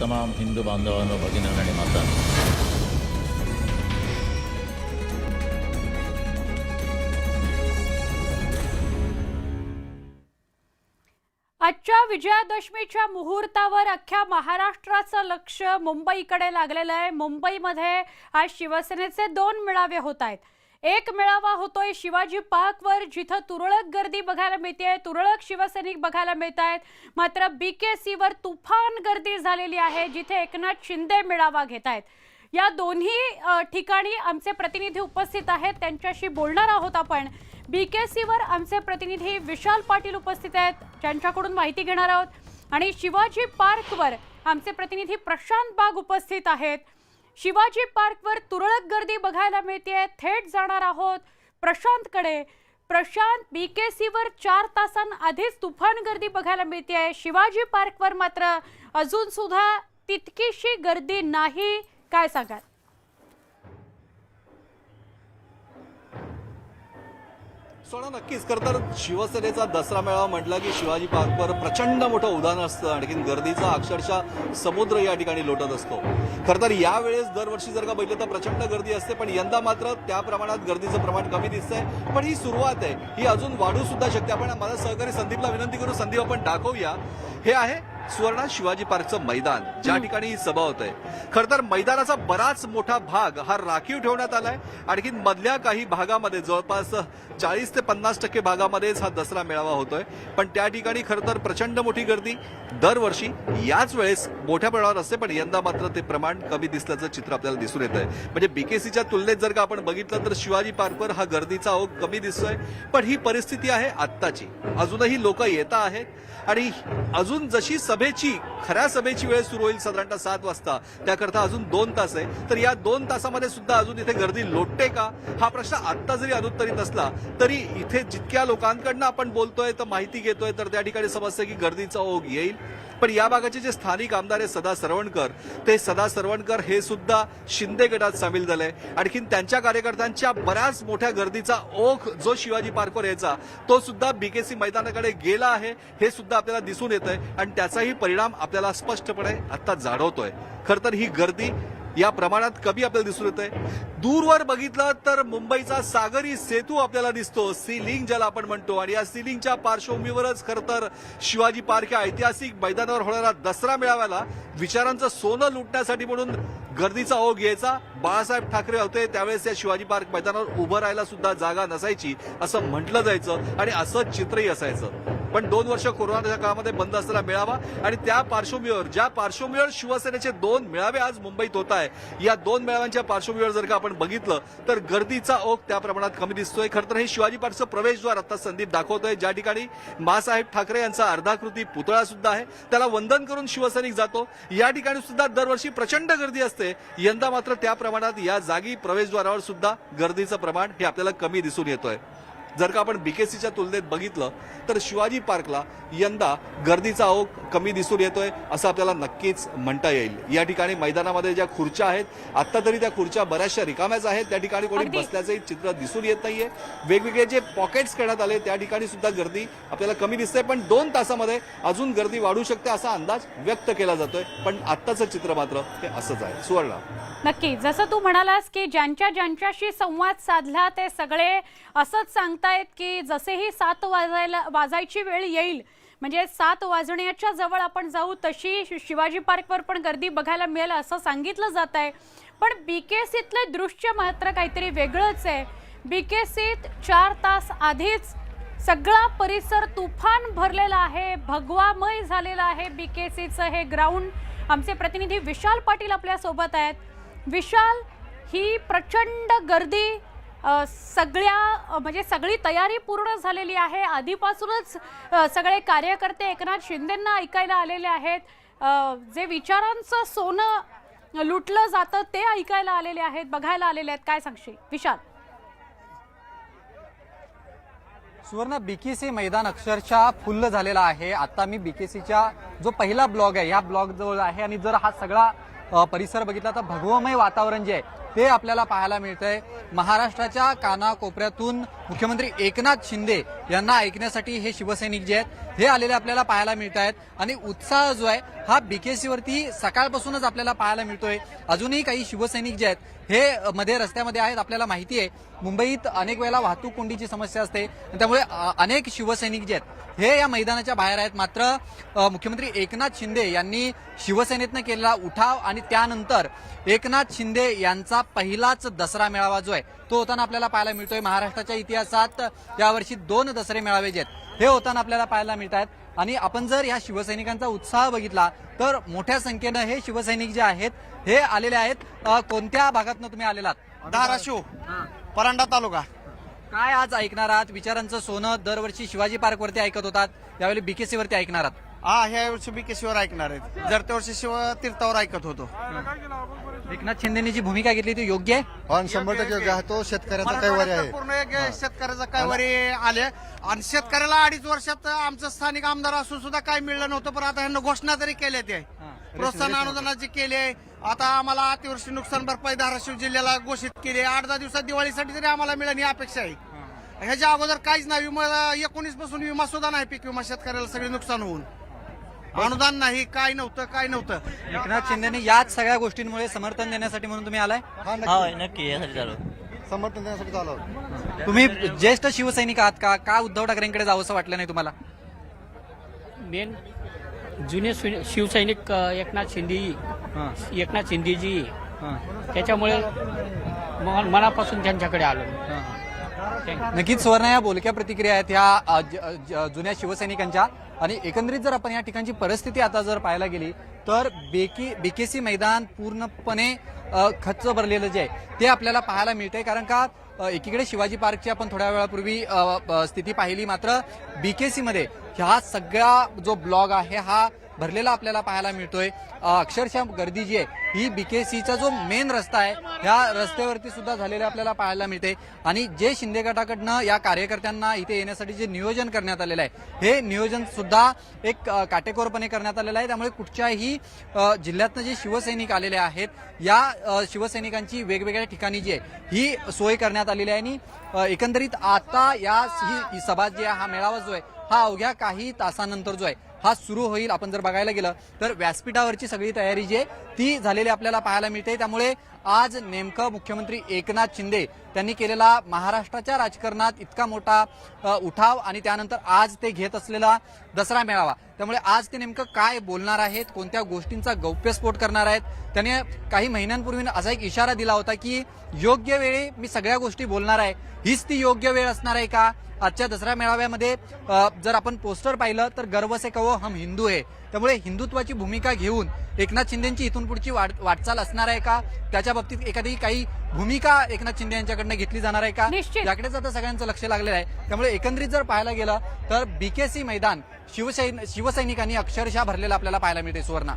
तमाम हिंदू बांधवांनो भगिनी आणि माता. आजच्या विजयादशमीच्या मुहूर्तावर अख्ख्या महाराष्ट्राचं लक्ष मुंबईकडे लागलेलं आहे. मुंबईमध्ये आज शिवसेनेचे दोन मेळावे होत आहेत. एक मेळावा होतोय शिवाजी पार्कवर जिथं तुरळक गर्दी बघायला मिळते. तुरळक शिवसैनिक बघायला मिळत आहेत मात्र बी के सीवर तुफान गर्दी झालेली आहे जिथे एकनाथ शिंदे मेळावा घेत आहेत या दोन्ही ठिकाणी आमचे प्रतिनिधी उपस्थित आहेत. त्यांच्याशी बोलणार आहोत आपण. बी के सीवर आमचे प्रतिनिधी विशाल पाटील उपस्थित आहेत. ज्यांच्याकडून माहिती घेणार आहोत. आणि शिवाजी पार्कवर आमचे प्रतिनिधी प्रशांत बाग उपस्थित आहेत. शिवाजी पार्कवर तुरळक गर्दी बघायला मिळते थेट जाणार आहोत. प्रशांतकडे. प्रशांत बी के सीवर चार तासांआधीच तुफान गर्दी बघायला मिळते आहे शिवाजी पार्कवर मात्र अजून सुद्धा तितकीशी गर्दी नाही. काय सांगाल? सोडा नक्कीच. खरं तर शिवसेनेचा दसरा मेळावा म्हटला की शिवाजी पार्कवर प्रचंड मोठं उदाहरण असतं. आणखीन गर्दीचा अक्षरशः समुद्र या ठिकाणी लोटत असतो. खरं तर यावेळेस दरवर्षी जर का बघितलं तर प्रचंड गर्दी असते पण यंदा मात्र त्या प्रमाणात गर्दीचं प्रमाण कमी दिसतंय. पण ही सुरुवात आहे. ही अजून वाढू सुद्धा शकते. आपण मला सहकारी संदीपला विनंती करू. संदीप आपण दाखवूया. हे आहे सुवर्णा शिवाजी पार्कचं मैदान ज्या ठिकाणी ही सभा होत आहे खरं तर मैदानाचा बराच मोठा भाग हा राखीव ठेवण्यात आलाय. आणखी मधल्या काही भागामध्ये जवळपास चाळीस ते पन्नास टक्के भागामध्येच हा दसरा मेळावा होतोय. पण त्या ठिकाणी खरं तर प्रचंड मोठी गर्दी. दरवर्षी याच वेळेस मोठ्या प्रमाणावर असते पण यंदा मात्र ते प्रमाण कमी दिसल्याचं चित्र आपल्याला दिसून येत आहे म्हणजे बीकेसीच्या तुलनेत जर का आपण बघितलं तर शिवाजी पार्कवर हा गर्दीचा ओघ कमी दिसतोय. पण ही परिस्थिती आहे आत्ताची. अजूनही लोक येता आहेत. आणि अजून जशी सभेची खऱ्या सभेची वेळ सुरू होईल साधारणतः सात वाजता. त्याकरता अजून दोन तास आहे. तर या दोन तासामध्ये सुद्धा अजून इथे गर्दी लोटते का? हा प्रश्न आत्ता जरी अनुत्तरित असला तरी इथे जितक्या लोकांकडनं आपण बोलतोय तर माहिती घेतोय तर त्या ठिकाणी समजतं की गर्दीचा ओघ येईल. पण या भागाचे जे स्थानिक आमदार आहे सदा सरवणकर ते सदा सरवणकर हे सुद्धा शिंदे गटात सामील झाले. आणखीन त्यांच्या कार्यकर्त्यांच्या बऱ्याच मोठ्या गर्दीचा ओघ जो शिवाजी पार्कवर यायचा तो सुद्धा बीकेसी मैदानाकडे गेला आहे हे सुद्धा आपल्याला दिसून येत आहे आणि त्याचाही परिणाम आपल्याला स्पष्टपणे आता जाणवतोय. खर तर ही गर्दी या प्रमाणात कमी आपल्याला दिसून येत आहे दूरवर बघितलं तर मुंबईचा सागरी सेतू आपल्याला दिसतो. सिलिंग ज्याला आपण म्हणतो. आणि या सिलिंगच्या पार्श्वभूमीवरच खरं तर शिवाजी पार्क या ऐतिहासिक मैदानावर होणारा दसरा मेळाव्याला विचारांचं सोनं लुटण्यासाठी म्हणून गर्दीचा ओघ घ्यायचा. बाळासाहेब ठाकरे होते. त्यावेळेस या शिवाजी पार्क मैदानावर उभं राहायला सुद्धा जागा नसायची असं म्हटलं जायचं आणि असं चित्रही असायचं. पण दोन वर्ष कोरोनाच्या काळामध्ये बंद असलेला मेळावा आणि त्या पार्श्वभूमीवर ज्या पार्श्वभूमीवर शिवसेनेचे दोन मेळावे आज मुंबईत होत आहे या दोन मेळाव्यांच्या पार्श्वभूमीवर जर का आपण बघितलं तर गर्दीचा ओघ त्या प्रमाणात कमी दिसतोय. खरं तर हे शिवाजी पार्कचं प्रवेशद्वार आता संदीप दाखवतोय. ज्या ठिकाणी मासाहेब ठाकरे यांचा अर्धाकृती पुतळा सुद्धा आहे. त्याला वंदन करून शिवसैनिक जातो. या ठिकाणी सुद्धा दरवर्षी प्रचंड गर्दी असते. यंदा मात्र त्या प्रमाणात या जागी प्रवेशद्वारावर सुद्धा गर्दीचं प्रमाण हे आपल्याला कमी दिसून येतोय. जर का आपण बीकेसीच्या तुलनेत बघितलं तर शिवाजी पार्कला यंदा गर्दीचा ओघ कमी दिसून येतोय असं आपल्याला नक्कीच म्हणता येईल. या ठिकाणी मैदानामध्ये ज्या खुर्च्या आहेत आता तरी त्या खुर्च्या बऱ्याचशा रिकाम्याच आहेत. त्या ठिकाणी कोणी अगदी. बसल्याचंही चित्र दिसून येत नाहीये. वेगवेगळे जे पॉकेट्स करण्यात आले त्या ठिकाणी सुद्धा गर्दी आपल्याला कमी दिसते पण दोन तासामध्ये अजून गर्दी वाढू शकते असा अंदाज व्यक्त केला जातोय. पण आत्ताचं चित्र मात्र हे असंच आहे. सुवर्णा. नक्की. जसं तू म्हणालास की ज्यांच्या ज्यांच्याशी संवाद साधला ते सगळे असंच सांगतायत की जसेही सात वाजायला वाजायची वेळ येईल म्हणजे सात वाजण्याच्या जवळ आपण जाऊ तशी शि- शिवाजी पार्कवर पण गर्दी बघायला मिळेल असं सांगितलं जात आहे पण बी के सीतलं दृश्य मात्र काहीतरी वेगळंच आहे. बी के सीत चार तास आधीच सगळा परिसर तुफान भरलेला आहे भगवामय झालेला आहे बी के सीचं हे ग्राउंड आमचे प्रतिनिधी विशाल पाटील आपल्यासोबत आहेत. विशाल ही प्रचंड गर्दी सगळ्या म्हणजे सगळी तयारी पूर्ण झालेली आहे. आधीपासूनच सगळे कार्यकर्ते एकनाथ शिंदेंना ऐकायला आलेले आहेत. जे विचारांचं सोनं लुटलं जातं ते ऐकायला आलेले आहेत बघायला आलेले आहेत. काय सांगशील विशाल. सुवर्ण बीकेसी मैदान अक्षरशः फुल्ल झालेला आहे. आता मी बीकेसीच्या जो पहिला ब्लॉग आहे ह्या ब्लॉग जवळ आहे. आणि जर हा सगळा परिसर बघितला तर भगवमय वातावरण जे आहे ते आपल्याला पाहायला मिळतंय. महाराष्ट्राच्या कानाकोपऱ्यातून मुख्यमंत्री एकनाथ शिंदे यांना ऐकण्यासाठी हे शिवसैनिक जे आहेत हे आलेले आपल्याला पाहायला मिळत आहेत आणि उत्साह जो आहे हा बीकेसीवरती सकाळपासूनच आपल्याला पाहायला मिळतोय. अजूनही काही शिवसैनिक जे आहेत हे मध्ये रस्त्यामध्ये आहेत आपल्याला माहिती आहे. मुंबईत अनेक वेळेला वाहतूक कोंडीची समस्या असते. त्यामुळे अनेक शिवसैनिक जे आहेत हे या मैदानाच्या बाहेर आहेत. मात्र मुख्यमंत्री एकनाथ शिंदे यांनी शिवसेनेतनं केलेला उठाव आणि त्यानंतर एकनाथ शिंदे यांचा पहिलाच दसरा मेळावा जो आहे तो होताना आपल्याला पाहायला मिळतोय महाराष्ट्राच्या इतिहासात. यावर्षी दोन दसरे मेळावे जे आहेत हे होताना आपल्याला पाहायला मिळत आहेत. आणि आपण जर या शिवसैनिकांचा उत्साह बघितला तर मोठ्या संख्येनं हे शिवसैनिक जे आहेत हे आलेले आहेत. कोणत्या भागातनं तुम्ही आलेलात धाराशिव परांडा तालुका. काय आज ऐकणार आहात? विचारांचं सोनं दरवर्षी शिवाजी पार्क वरती ऐकत होतात. यावेळी बीकेसी वरती ऐकणार आहात. हा ह्या वर्षी बीकेसीवर ऐकणार आहेत. जर त्या वर्षी शिव तीर्थावर ऐकत होतो. एकनाथ शिंदेनी जी भूमिका घेतली ती योग्य आहे? आणि शंभर टक्के योग्य आहे तो शेतकऱ्याचा कैवारी मराठवाड्यात आहे. पूर्ण एक शेतकऱ्याचा कैवारी आले. आणि शेतकऱ्याला अडीच वर्षात आमचं स्थानिक आमदार असून सुद्धा काय मिळलं नव्हतं पण आता ह्यांना घोषणा तरी केल्या ते प्रोत्साहन अनुदानाची केली आहे. आता आम्हाला अतिवृष्टी नुकसान भरपाई धाराशिव जिल्ह्याला घोषित केली आहे. आठ दहा दिवसात दिवाळीसाठी तरी आम्हाला मिळेल ही अपेक्षा आहे. ह्याच्या अगोदर काहीच नाही. विमा एकोणीसपासून विमा सुद्धा नाही पीक विमा शेतकऱ्याला सगळे नुकसान होऊन. अनुदान नाही काय नव्हतं काय नव्हतं. एकनाथ शिंदेनी याच सगळ्या गोष्टींमुळे समर्थन देण्यासाठी म्हणून तुम्ही आलाय? हा हा नक्की नक्की यासाठी चालू. समर्थन देण्यासाठी चालू आहोत. तुम्ही ज्येष्ठ शिवसैनिक आहात का? का उद्धव ठाकरेंकडे जावं असं वाटलं नाही तुम्हाला? मेन जुने सु- शिवसैनिक अ, एकनाथ शिंदे एकनाथ शिंदेजी त्याच्यामुळे म- मनापासून त्यांच्याकडे आलो. नक्कीच सुवर्ण या बोलक्या प्रतिक्रिया आहेत ह्या ज- ज- जुन्या शिवसैनिकांच्या. आणि एकंदरीत जर आपण या ठिकाणची परिस्थिती आता जर पाहायला गेली तर बेकी बीकेसी मैदान पूर्णपणे खच्च भरलेलं जे आहे ते आपल्याला पाहायला मिळतंय. कारण का एकीकडे शिवाजी पार्कची आपण थोड्या वेळापूर्वी स्थिती पाहिली मात्र बीकेसीमध्ये ह्या सगळा जो ब्लॉग आहे हा भरलेला आपल्याला पाहायला मिळतोय. अक्षरशः गर्दी जी आहे ही बीकेसीचा जो मेन रस्ता आहे ह्या रस्त्यावरती सुद्धा झालेले आपल्याला पाहायला मिळते आणि जे शिंदे गटाकडनं या कार्यकर्त्यांना इथे येण्यासाठी जे नियोजन करण्यात आलेलं आहे हे नियोजन सुद्धा एक काटेकोरपणे करण्यात आलेलं आहे. त्यामुळे कुठच्याही जिल्ह्यातनं जे शिवसैनिक आलेले आहेत या शिवसैनिकांची वेगवेगळ्या ठिकाणी जी आहे ही सोय करण्यात आलेली आहे. आणि एकंदरीत आता या ही सभा जी आहे हा मेळावा जो आहे हा अवघ्या काही तासानंतर जो आहे हा सुरू होईल आपण जर बघायला गेलं तर व्यासपीठावरची सगळी तयारी जी आहे ती झालेली आपल्याला पाहायला मिळते. त्यामुळे आज नेमकं मुख्यमंत्री एकनाथ शिंदे त्यांनी केलेला महाराष्ट्राच्या राजकारणात इतका मोठा उठाव आणि त्यानंतर आज ते घेत असलेला दसरा मेळावा. त्यामुळे आज ते नेमकं काय बोलणार आहेत कोणत्या गोष्टींचा गौप्यस्फोट करणार आहेत त्याने काही महिन्यांपूर्वी असा एक इशारा दिला होता की योग्य वेळी मी सगळ्या गोष्टी बोलणार आहे. हीच ती योग्य वेळ असणार आहे का? आजच्या दसरा मेळाव्यामध्ये जर आपण पोस्टर पाहिलं तर गर्व से कहो हम हिंदू आहे त्यामुळे हिंदुत्वाची भूमिका घेऊन एकनाथ शिंदेची इथून पुढची वाट वाटचाल असणार आहे का? त्याच्या बाबतीत एखादी काही भूमिका एकनाथ शिंदे यांच्याकडनं घेतली जाणार आहे का. याकडेच आता सगळ्यांचं लक्ष लागलेलं आहे. त्यामुळे एकंदरीत जर पाहायला गेलं तर बीकेसी मैदान शिवसैन शिवसैनिकांनी अक्षरशः भरलेलं आपल्याला पाहायला मिळते सुवर्णा.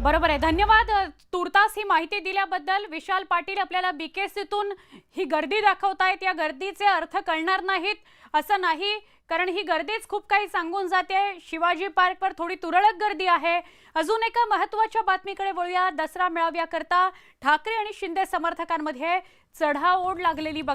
बरोबर आहे. धन्यवाद. तुर्तास ही माहिती दिल्याबद्दल. विशाल पाटील आपल्याला बीकेसीतून ही गर्दी दाखवतायत. या गर्दीचे अर्थ कळणार नाहीत असं नाही. कारण ही गर्दीच खूप काही सांगून जाते. शिवाजी पार्कवर थोडी तुरळक गर्दी आहे. अजून एका महत्त्वाच्या बातमीकडे वळूया. दसरा मेळाव्याकरता ठाकरे आणि शिंदे समर्थकांमध्ये चढाओढ लागलेली बघ